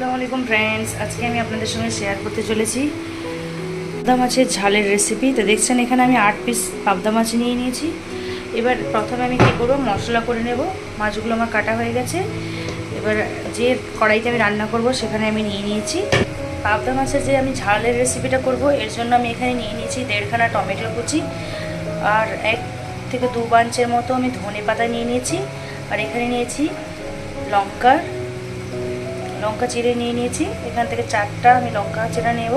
আসসালামু আলাইকুম ফ্রেন্ডস আজকে আমি আপনাদের সঙ্গে শেয়ার করতে চলেছি। পাবদা মাছের ঝালের রেসিপি তো দেখছেন, এখানে আমি আট পিস পাবদা মাছ নিয়ে নিয়েছি। এবার প্রথমে আমি কী করব? মশলা করে নেব। মাছগুলো আমার কাটা হয়ে গেছে। এবার যে কড়াইতে আমি রান্না করব, সেখানে আমি নিয়ে নিয়েছি। পাবদা মাছের যে আমি ঝালের রেসিপিটা করব, এর জন্য আমি এখানে নিয়ে নিয়েছি দেড়খানা টমেটো কুচি। আর এক থেকে দু বাঞ্চের মতো আমি ধনে পাতা নিয়ে নিয়েছি। আর এখানে নিয়েছি লঙ্কার লঙ্কা চিড়ে নিয়ে নিয়েছি। এখান থেকে চারটা আমি লঙ্কা চিরা নেব।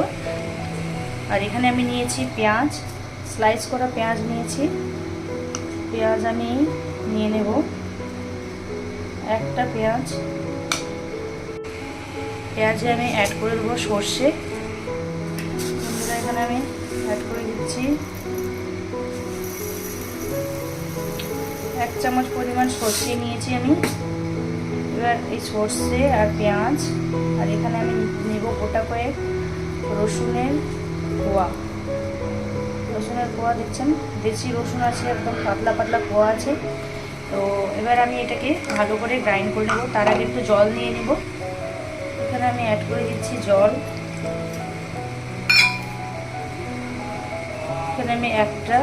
আর এখানে আমি নিয়েছি পেঁয়াজ। স্লাইস করা পেঁয়াজ নিয়েছি। পেঁয়াজ আমি নিয়ে নেব। একটা পেঁয়াজ। পেঁয়াজে আমি অ্যাড করে দেবো সর্ষে। এখানে আমি অ্যাড করে দিচ্ছি। এক চামচ পরিমাণ সর্ষে নিয়েছি আমি। এবার এই সর্ষে আর পেঁয়াজ, আর এখানে আমি নেব গোটা কয়েক রসুনের কোয়া। রসুনের কোয়া দেখছেন? দেশি রসুন আছে, একদম পাতলা পাতলা কোয়া আছে। তো এবার আমি এটাকে ভালো করে গ্রাইন্ড করে নেব। তার আগে একটু জল নিয়ে নেব। এখানে আমি অ্যাড করে দিচ্ছি জল। এখানে আমি একটা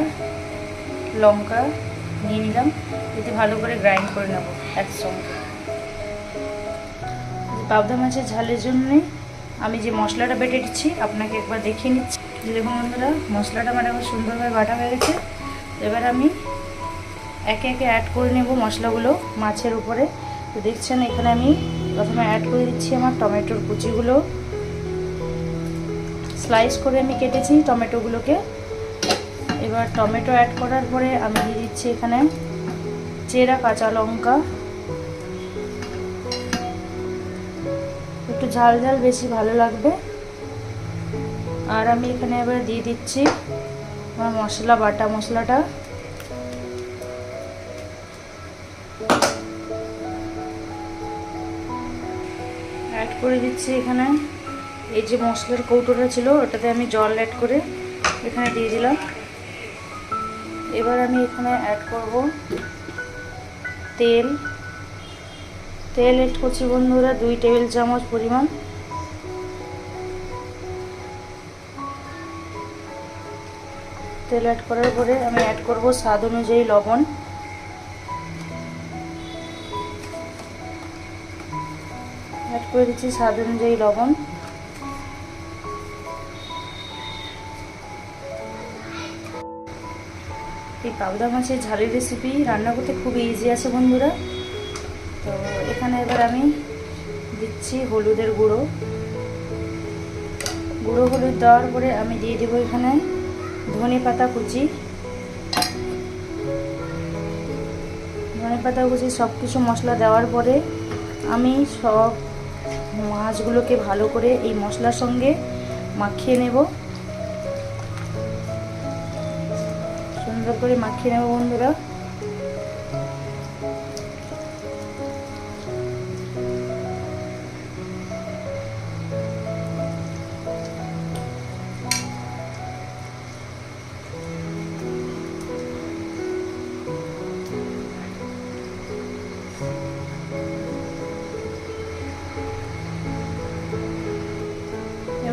লঙ্কা নিয়ে নিলাম। এতে ভালো করে গ্রাইন্ড করে নেব একসঙ্গে। পাবদা মাছের ঝালের জন্যে আমি যে মশলাটা বেটে দিচ্ছি আপনাকে একবার দেখিয়ে নিচ্ছি। দেখুন বন্ধুরা, মশলাটা আমার এখন সুন্দরভাবে বাটা হয়ে গেছে। এবার আমি একে একে অ্যাড করে নেব মশলাগুলো মাছের উপরে। তো দেখছেন, এখানে আমি প্রথমে অ্যাড করে দিচ্ছি আমার টমেটোর কুচিগুলো। স্লাইস করে আমি কেটেছি টমেটোগুলোকে। এবার টমেটো অ্যাড করার পরে আমি দিয়ে দিচ্ছি এখানে চেরা কাঁচা লঙ্কা। একটু ঝাল ঝাল বেশি ভালো লাগবে। আর আমি এখানে এবার দিয়ে দিচ্ছি আমার মশলা, বাটা মশলাটা। অ্যাড করে দিচ্ছি এখানে। এই যে মশলার কৌটোটা ছিল, ওটাতে আমি জল অ্যাড করে এখানে দিয়ে দিলাম। এবার আমি এখানে অ্যাড করব তেল। তেল এড করছি বন্ধুরা, দুই টেবিল চামচ পরিমাণ। তেল অ্যাড করার পরে আমি অ্যাড করব স্বাদ অনুযায়ী লবণ। অ্যাড করে দিচ্ছি স্বাদ অনুযায়ী লবণ। এই পাবদা মাছের ঝালের রেসিপি রান্না করতে খুব ইজি আছে বন্ধুরা। তো এখানে এবার আমি দিচ্ছি হলুদের গুঁড়ো। গুঁড়ো, হলুদ দেওয়ার পরে আমি দিয়ে দেবো এখানে ধনে পাতা কুচি। ধনে পাতা কুচি সব কিছু মশলা দেওয়ার পরে আমি সব মাছগুলোকে ভালো করে এই মশলার সঙ্গে মাখিয়ে নেব। সুন্দর করে মাখিয়ে নেব বন্ধুরা।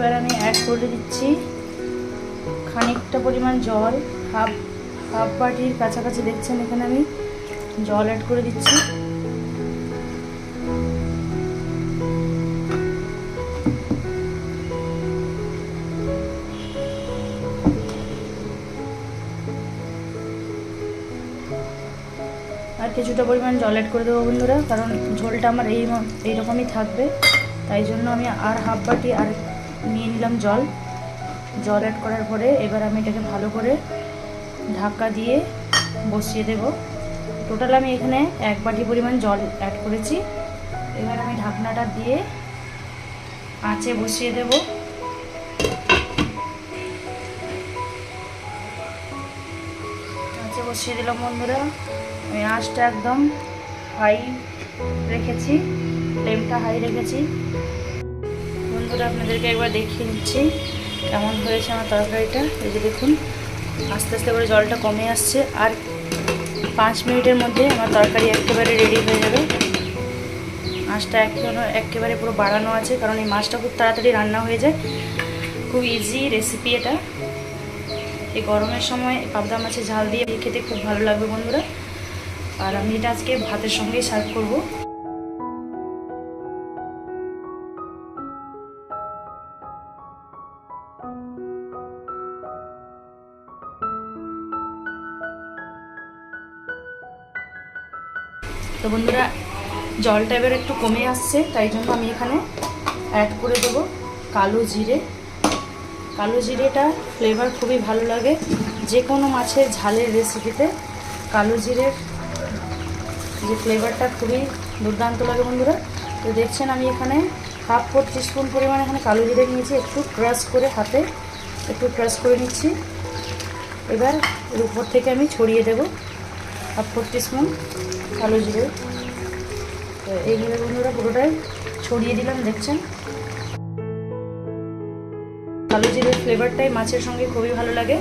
এবার আমি অ্যাড করে দিচ্ছি খানিকটা পরিমাণ জল হাফ হাফ বাটির কাছাকাছি দেখছেন এখানে আমি জল অ্যাড করে দিচ্ছি। আর কিছুটা পরিমাণ জল অ্যাড করে দেবো বন্ধুরা, কারণ ঝোলটা আমার এই এইরকমই থাকবে, তাই জন্য আমি আর হাফ বাটি আর নিয়ে নিলাম জল। জল অ্যাড করার পরে এবার আমি এটাকে ভালো করে ঢাকা দিয়ে বসিয়ে দেব। টোটাল আমি এখানে এক বাটি পরিমাণ জল অ্যাড করেছি। এবার আমি ঢাকনাটা দিয়ে আঁচে বসিয়ে দেব। আঁচে বসিয়ে দিলাম বন্ধুরা। আমি আঁচটা একদম হাই রেখেছি। ফ্লেমটা হাই রেখেছি। বন্ধুরা আপনাদেরকে একবার দেখিয়ে নিচ্ছি। কেমন হয়েছে আমার তরকারিটা? এই যে দেখুন, আস্তে আস্তে করে জলটা কমে আসছে। আর পাঁচ মিনিটের মধ্যে আমার তরকারি একেবারে রেডি হয়ে যাবে। মাছটা এখনও একেবারে পুরো বাড়ানো আছে, কারণ এই মাছটা খুব তাড়াতাড়ি রান্না হয়ে যায়। খুব ইজি রেসিপি এটা। এই গরমের সময় পাবদা মাছের ঝাল দিয়ে খেতে খুব ভালো লাগবে বন্ধুরা। আর আমি এটা আজকে ভাতের সঙ্গেই সার্ভ করব। তো বন্ধুরা, জলটা এবার একটু কমে আসছে, তাই জন্য আমি এখানে অ্যাড করে দেবো কালো জিরে। কালো জিরেটা ফ্লেভার খুবই ভালো লাগে। যে কোনো মাছের ঝালের রেসিপিতে কালো জিরের যে ফ্লেভারটা খুবই দুর্দান্ত লাগে বন্ধুরা। তো দেখছেন আমি এখানে হাফ ফোর স্পুন পরিমাণ এখানে কালো জিরে নিয়েছি, একটু ক্রাশ করে হাতে, একটু ক্রাশ করে নিচ্ছি। এবার এর উপর থেকে আমি ছড়িয়ে দেব। হাফ ফোর স্পুন কালো জিরে। তো এইভাবে বন্ধুরা পুরোটাই ছড়িয়ে দিলাম, দেখছেন? কালো জিরের ফ্লেভারটাই মাছের সঙ্গে খুবই ভালো লাগে।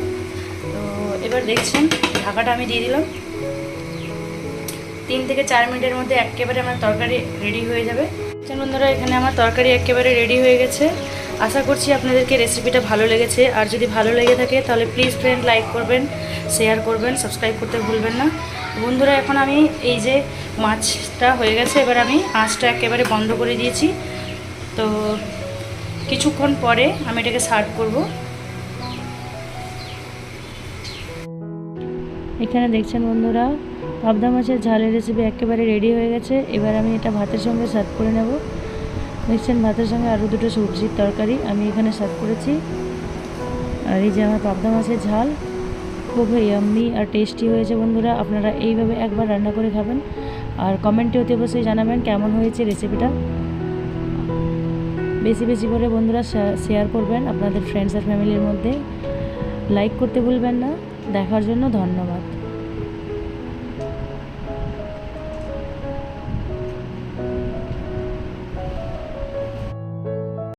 তো এবার দেখছেন, ঢাকাটা আমি দিয়ে দিলাম। তিন থেকে চার মিনিটের মধ্যে একেবারে আমার তরকারি রেডি হয়ে যাবে। দেখছেন বন্ধুরা, এখানে আমার তরকারি একেবারে রেডি হয়ে গেছে। আশা করছি আপনাদেরকে রেসিপিটা ভালো লেগেছে। আর যদি ভালো লেগে থাকে, তাহলে প্লিজ ফ্রেন্ড লাইক করবেন। শেয়ার করবেন সাবস্ক্রাইব করতে ভুলবেন না। বন্ধুরা, এখন আমি এই যে মাছটা হয়ে গেছে, এবার আমি আঁচটা একেবারে বন্ধ করে দিয়েছি। তো কিছুক্ষণ পরে আমি এটাকে সার্ভ করব। এখানে দেখছেন বন্ধুরা, পাবদা মাছের ঝালের রেসিপি একেবারে রেডি হয়ে গেছে। এবার আমি এটা ভাতের সঙ্গে সার্ভ করে নেব। দেখছেন ভাতের সঙ্গে আরও দুটো সবজির তরকারি আমি এখানে সার্ভ করেছি। আর এই যে আমার পাবদা মাছের ঝাল খুব ইয়াম্মি আর টেস্টি হয়েছে বন্ধুরা। আপনারা এইভাবে একবার রান্না করে খাবেন। আর কমেন্টে অতি অবশ্যই জানাবেন কেমন হয়েছে রেসিপিটা বেশি বেশি করে বন্ধুরা শেয়ার করবেন আপনাদের ফ্রেন্ডস আর ফ্যামিলির মধ্যে। লাইক করতে ভুলবেন না। দেখার জন্য ধন্যবাদ।